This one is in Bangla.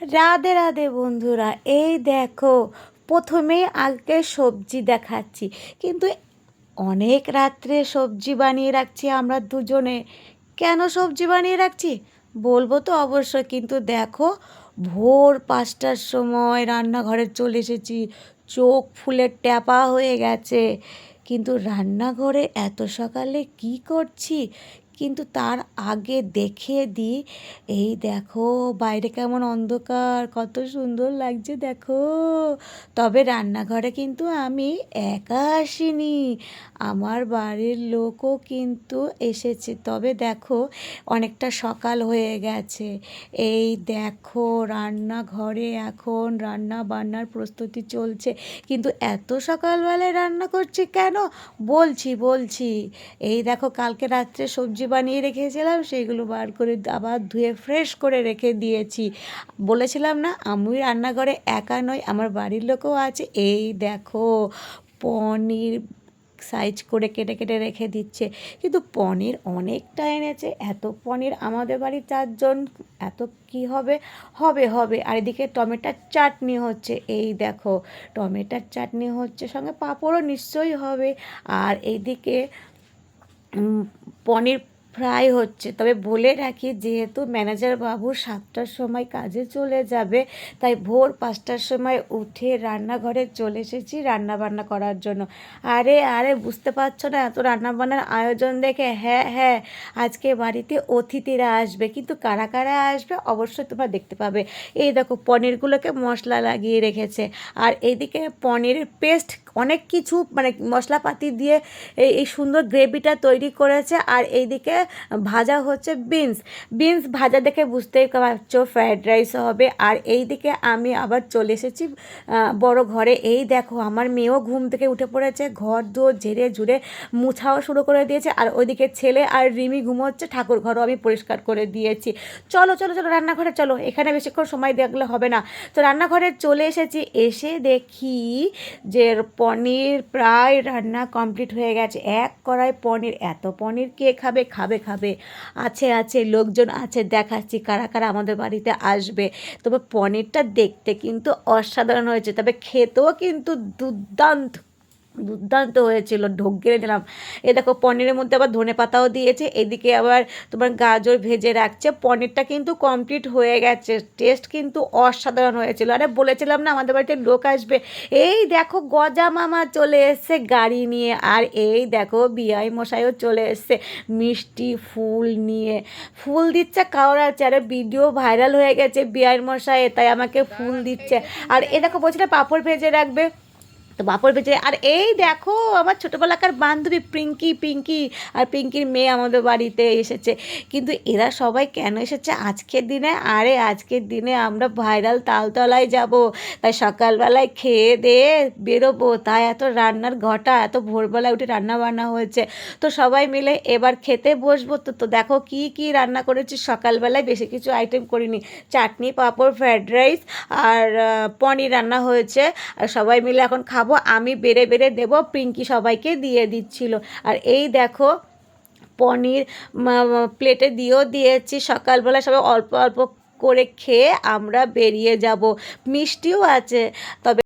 রাধে রাধে বন্ধুরা, এই দেখো, প্রথমে আগে সবজি দেখাচ্ছি। কিন্তু অনেক রাত্রে সবজি বানিয়ে রাখছি আমরা দুজনে। কেন সবজি বানিয়ে রাখছি? বলব তো অবশ্যই কিন্তু দেখো, ভোর পাঁচটার সময় রান্নাঘরে চলে এসেছি, চোখ ফুলে ট্যাপা হয়ে গেছে। কিন্তু রান্নাঘরে এত সকালে কি করছি? কিন্তু তার আগে দেখে দিই। এই দেখো, বাইরে কেমন অন্ধকার, কত সুন্দর লাগছে দেখো। তবে রান্নাঘরে কিন্তু আমি একা আসিনি, আমার বাড়ির লোকও কিন্তু এসেছে। তবে দেখো, অনেকটা সকাল হয়ে গেছে। এই দেখো, রান্নাঘরে এখন রান্না বান্নার প্রস্তুতি চলছে। কিন্তু এত সকালবেলায় রান্না করছি কেন? বলছি বলছি। এই দেখো, কালকে রাত্রে সবজি বানিয়ে রেখেছিলাম সেইগুলো বার করে আবার ধুয়ে ফ্রেশ করে রেখে দিয়েছি। বলেছিলাম না আমি রান্নাঘরে একা নয়, আমার বাড়ির লোকও আছে। এই দেখো, পনির সাইজ করে কেটে কেটে রেখে দিচ্ছে। কিন্তু পনির অনেকটা এনেছে, এত পনির আমাদের বাড়ির চারজন, এত কি হবে? হবে হবে। আর এদিকে টমেটোর চাটনি হচ্ছে, এই দেখো, টমেটোর চাটনি হচ্ছে, সঙ্গে পাঁপড়ও নিশ্চয়ই হবে। আর এইদিকে পনির ফ্রাই হচ্ছে। তবে বলে রাখি, যেহেতু ম্যানেজার বাবু সাতটার সময় কাজে চলে যাবে, তাই ভোর পাঁচটার সময় উঠে রান্নাঘরে চলে এসেছি রান্না বান্না করার জন্য। আরে আরে, বুঝতে পারছ না এত রান্নাবান্নার আয়োজন দেখে? হ্যাঁ হ্যাঁ আজকে বাড়িতে অতিথিরা আসবে। কিন্তু কারা কারা আসবে অবশ্যই তোমরা দেখতে পাবে। এই দেখো, পনিরগুলোকে মশলা লাগিয়ে রেখেছে। আর এইদিকে পনিরের পেস্ট অনেক কিছু মানে মশলাপাতি দিয়ে এই এই সুন্দর গ্রেভিটা তৈরি করেছে। আর এইদিকে ভাজা হচ্ছে বিনস। বিনস ভাজা দেখে বুঝতেই পারছ, ফ্রায়েড রাইস হবে। আর এই দিকে আমি আবার চলে এসেছি বড় ঘরে। এই দেখো, আমার মেয়েও ঘুম থেকে উঠে পড়েছে, ঘর দোর ঝেড়ে ঝুড়ে মুছাও শুরু করে দিয়েছে। আর ওইদিকে ছেলে আর রিমি ঘুমোচ্ছে, ঠাকুর ঘরও আমি পরিষ্কার করে দিয়েছি। চলো চলো চলো, রান্নাঘরে চলো, এখানে বেশিক্ষণ সময় দেখলে হবে না। তো রান্নাঘরে চলে এসেছি, এসে দেখি যে পনির প্রায় রান্না কমপ্লিট হয়ে গেছে। এক কড়াই পনির, এত পনির কে খাবে? খাবে খাবে। আছে আছে, লোকজন আছে, দেখাচ্ছি কারা কারা আমাদের বাড়িতে আসবে। তবে পনিরটা দেখতে কিন্তু অসাধারণ হয়েছে, তবে খেতেও কিন্তু দুর্দান্ত দুর্দান্ত হয়েছিল, ঢোক গেড়ে দিলাম। এ দেখো, পনিরের মধ্যে আবার ধনে পাতাও দিয়েছে, এদিকে আবার তোমার গাজর ভেজে রাখছে। পনিরটা কিন্তু কমপ্লিট হয়ে গেছে টেস্ট কিন্তু অসাধারণ হয়েছিল। আরে বলেছিলাম না, আমাদের বাড়িতে লোক আসবে। এই দেখো, গজা মামা চলে এসছে গাড়ি নিয়ে, আর এই দেখো বিয়াই মশাইও চলে এসছে মিষ্টি ফুল নিয়ে। ফুল দিচ্ছে কাওড়ার আরে ভিডিও ভাইরাল হয়ে গেছে বিয়াই মশাই, তাই আমাকে ফুল দিচ্ছে। আর এ দেখো, বলছিল পাঁপড় ভেজে রাখবে। তো বাপর বেঁচে আর এই দেখো আমার ছোটোবেলাকার বান্ধবী পিঙ্কি পিঙ্কি আর পিঙ্কির মেয়ে আমাদের বাড়িতে এসেছে। কিন্তু এরা সবাই কেন এসেছে আজকের দিনে? আরে আজকের দিনে আমরা ভাইরাল তালতলায় যাব। তাই সকালবেলায় খেয়ে দিয়ে বেরোবো। তাই এত রান্নার ঘটা, এত ভোরবেলায় উঠে রান্না বান্না হয়েছে। তো সবাই মিলে এবার খেতে বসবো। তো তো দেখো কি কি রান্না করেছি? সকালবেলায় বেশি কিছু আইটেম করিনি। চাটনি, পাঁপড় ফ্রায়েড রাইস আর পনির রান্না হয়েছে। আর সবাই মিলে এখন খাব আমি বেড়ে বেড়ে দেবো, পিঙ্কি সবাইকে দিয়ে দিচ্ছিল। আর এই দেখো, পনির প্লেটে দিয়েও দিয়েছি। সকালবেলা সবাই অল্প অল্প করে খেয়ে আমরা বেরিয়ে যাব। মিষ্টিও আছে, তবে